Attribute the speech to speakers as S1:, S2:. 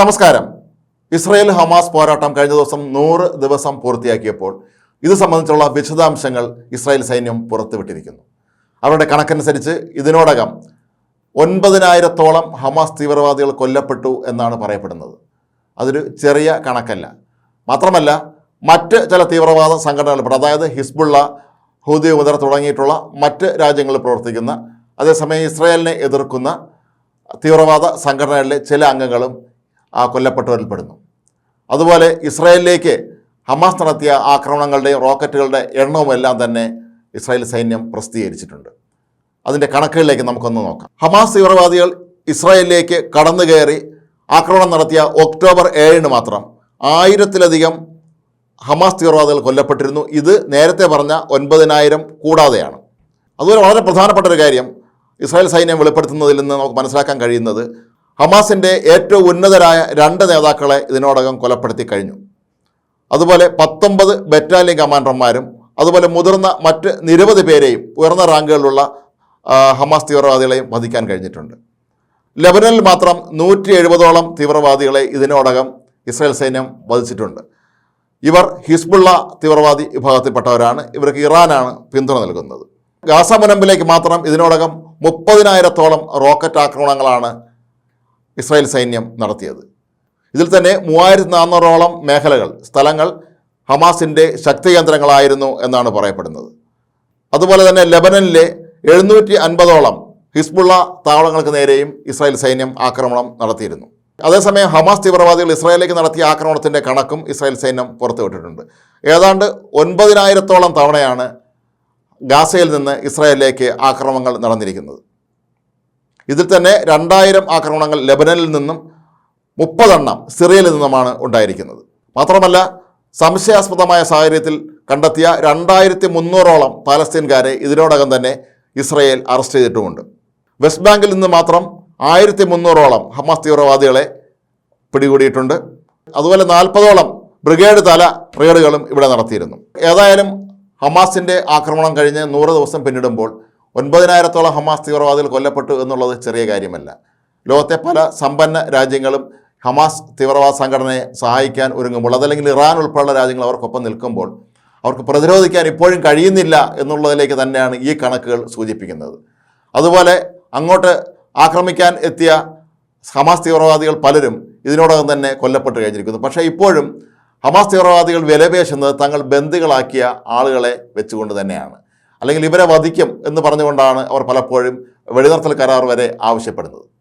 S1: നമസ്കാരം. Israel Hamas പോരാട്ടം കഴിഞ്ഞ ദിവസം നൂറ് ദിവസം പൂർത്തിയാക്കിയപ്പോൾ ഇത് സംബന്ധിച്ചുള്ള വിശദാംശങ്ങൾ ഇസ്രായേൽ സൈന്യം പുറത്തുവിട്ടിരിക്കുന്നു. അവരുടെ കണക്കനുസരിച്ച് ഇതിനോടകം ഒൻപതിനായിരത്തോളം ഹമാസ് തീവ്രവാദികൾ കൊല്ലപ്പെട്ടു എന്നാണ് പറയപ്പെടുന്നത്. അതൊരു ചെറിയ കണക്കല്ല. മാത്രമല്ല മറ്റ് ചില തീവ്രവാദ സംഘടനകൾ അതായത് ഹിസ്ബുള്ള ഹൂദി ഉദർ തുടങ്ങിയിട്ടുള്ള മറ്റ് രാജ്യങ്ങളിൽ പ്രവർത്തിക്കുന്ന അതേസമയം ഇസ്രായേലിനെ എതിർക്കുന്ന തീവ്രവാദ സംഘടനകളിലെ ചില അംഗങ്ങളും കൊല്ലപ്പെട്ടവരിൽ പെടുന്നു. അതുപോലെ ഇസ്രായേലിലേക്ക് ഹമാസ് നടത്തിയ ആക്രമണങ്ങളുടെയും റോക്കറ്റുകളുടെ എണ്ണവുമെല്ലാം തന്നെ ഇസ്രായേൽ സൈന്യം പ്രസിദ്ധീകരിച്ചിട്ടുണ്ട്. അതിന്റെ കണക്കുകളിലേക്ക് നമുക്കൊന്ന് നോക്കാം. ഹമാസ് തീവ്രവാദികൾ ഇസ്രായേലിലേക്ക് കടന്നു കയറി ആക്രമണം നടത്തിയ ഒക്ടോബർ ഏഴിന് മാത്രം ആയിരത്തിലധികം ഹമാസ് തീവ്രവാദികൾ കൊല്ലപ്പെട്ടിരുന്നു. ഇത് നേരത്തെ പറഞ്ഞ ഒൻപതിനായിരം കൂടാതെയാണ്. അതുപോലെ വളരെ പ്രധാനപ്പെട്ട ഒരു കാര്യം ഇസ്രായേൽ സൈന്യം വെളിപ്പെടുത്തുന്നതിൽ നിന്ന് നമുക്ക് മനസ്സിലാക്കാൻ കഴിയുന്നത് ഹമാസിന്റെ ഏറ്റവും ഉന്നതരായ രണ്ട് നേതാക്കളെ ഇതിനോടകം കൊലപ്പെടുത്തി കഴിഞ്ഞു. അതുപോലെ പത്തൊമ്പത് ബറ്റാലിയൻ കമാൻഡർമാരും അതുപോലെ മുതിർന്ന മറ്റ് നിരവധി പേരെയും ഉയർന്ന റാങ്കുകളിലുള്ള ഹമാസ് തീവ്രവാദികളെയും വധിക്കാൻ കഴിഞ്ഞിട്ടുണ്ട്. ലബനനിൽ മാത്രം നൂറ്റി എഴുപതോളം തീവ്രവാദികളെ ഇതിനോടകം ഇസ്രായേൽ സൈന്യം വധിച്ചിട്ടുണ്ട്. ഇവർ ഹിസ്ബുള്ള തീവ്രവാദി വിഭാഗത്തിൽപ്പെട്ടവരാണ്. ഇവർക്ക് ഇറാനാണ് പിന്തുണ നൽകുന്നത്. ഗാസ മുനമ്പിലേക്ക് മാത്രം ഇതിനോടകം മുപ്പതിനായിരത്തോളം റോക്കറ്റ് ആക്രമണങ്ങളാണ് ഇസ്രായേൽ സൈന്യം നടത്തിയത്. ഇതിൽ തന്നെ മൂവായിരത്തി നാനൂറോളം മേഖലകൾ സ്ഥലങ്ങൾ ഹമാസിന്റെ ശക്തി കേന്ദ്രങ്ങളായിരുന്നു എന്നാണ് പറയപ്പെടുന്നത്. അതുപോലെ തന്നെ ലെബനനിലെ എഴുന്നൂറ്റി അൻപതോളം ഹിസ്ബുള്ള താവളങ്ങൾക്ക് നേരെയും ഇസ്രായേൽ സൈന്യം ആക്രമണം നടത്തിയിരുന്നു. അതേസമയം ഹമാസ് തീവ്രവാദികൾ ഇസ്രായേലിലേക്ക് നടത്തിയ ആക്രമണത്തിന്റെ കണക്കും ഇസ്രായേൽ സൈന്യം പുറത്തുവിട്ടിട്ടുണ്ട് ഏതാണ്ട് ഒൻപതിനായിരത്തോളം തവണയാണ് ഗാസയിൽ നിന്ന് ഇസ്രായേലിലേക്ക് ആക്രമണങ്ങൾ നടന്നിരിക്കുന്നത്. ഇതിൽ തന്നെ രണ്ടായിരം ആക്രമണങ്ങൾ ലെബനനിൽ നിന്നും മുപ്പതെണ്ണം സിറിയയിൽ നിന്നുമാണ് ഉണ്ടായിരിക്കുന്നത്. മാത്രമല്ല സംശയാസ്പദമായ സാഹചര്യത്തിൽ കണ്ടെത്തിയ രണ്ടായിരത്തി മുന്നൂറോളം പാലസ്തീൻകാരെ ഇതിനോടകം തന്നെ ഇസ്രയേൽ അറസ്റ്റ് ചെയ്തിട്ടുമുണ്ട്. വെസ്റ്റ് ബാങ്കിൽ നിന്ന് മാത്രം ആയിരത്തി മുന്നൂറോളം ഹമാസ് തീവ്രവാദികളെ പിടികൂടിയിട്ടുണ്ട്. അതുപോലെ നാൽപ്പതോളം ബ്രിഗേഡ് തല റെയ്ഡുകളും ഇവിടെ നടത്തിയിരുന്നു. ഏതായാലും ഹമാസിന്റെ ആക്രമണം കഴിഞ്ഞ് നൂറ് ദിവസം പിന്നിടുമ്പോൾ ഒൻപതിനായിരത്തോളം ഹമാസ് തീവ്രവാദികൾ കൊല്ലപ്പെട്ടു എന്നുള്ളത് ചെറിയ കാര്യമല്ല. ലോകത്തെ പല സമ്പന്ന രാജ്യങ്ങളും ഹമാസ് തീവ്രവാദ സംഘടനയെ സഹായിക്കാൻ ഒരുങ്ങുമ്പോൾ അതല്ലെങ്കിൽ ഇറാൻ ഉൾപ്പെടെയുള്ള രാജ്യങ്ങൾ അവർക്കൊപ്പം നിൽക്കുമ്പോൾ അവർക്ക് പ്രതിരോധിക്കാൻ ഇപ്പോഴും കഴിയുന്നില്ല എന്നുള്ളതിലേക്ക് തന്നെയാണ് ഈ കണക്കുകൾ സൂചിപ്പിക്കുന്നത്. അതുപോലെ അങ്ങോട്ട് ആക്രമിക്കാൻ എത്തിയ ഹമാസ് തീവ്രവാദികൾ പലരും ഇതിനോടകം തന്നെ കൊല്ലപ്പെട്ട് കഴിഞ്ഞിരിക്കുന്നു. പക്ഷേ ഇപ്പോഴും ഹമാസ് തീവ്രവാദികൾ വിലപേശുന്നത് തങ്ങൾ ബന്ദികളാക്കിയ ആളുകളെ വെച്ചുകൊണ്ട് തന്നെയാണ്. അല്ലെങ്കിൽ ഇവരെ വധിക്കും എന്ന് പറഞ്ഞുകൊണ്ടാണ് അവർ പലപ്പോഴും വെടിനിർത്തൽ കരാർ വരെ ആവശ്യപ്പെടുന്നത്.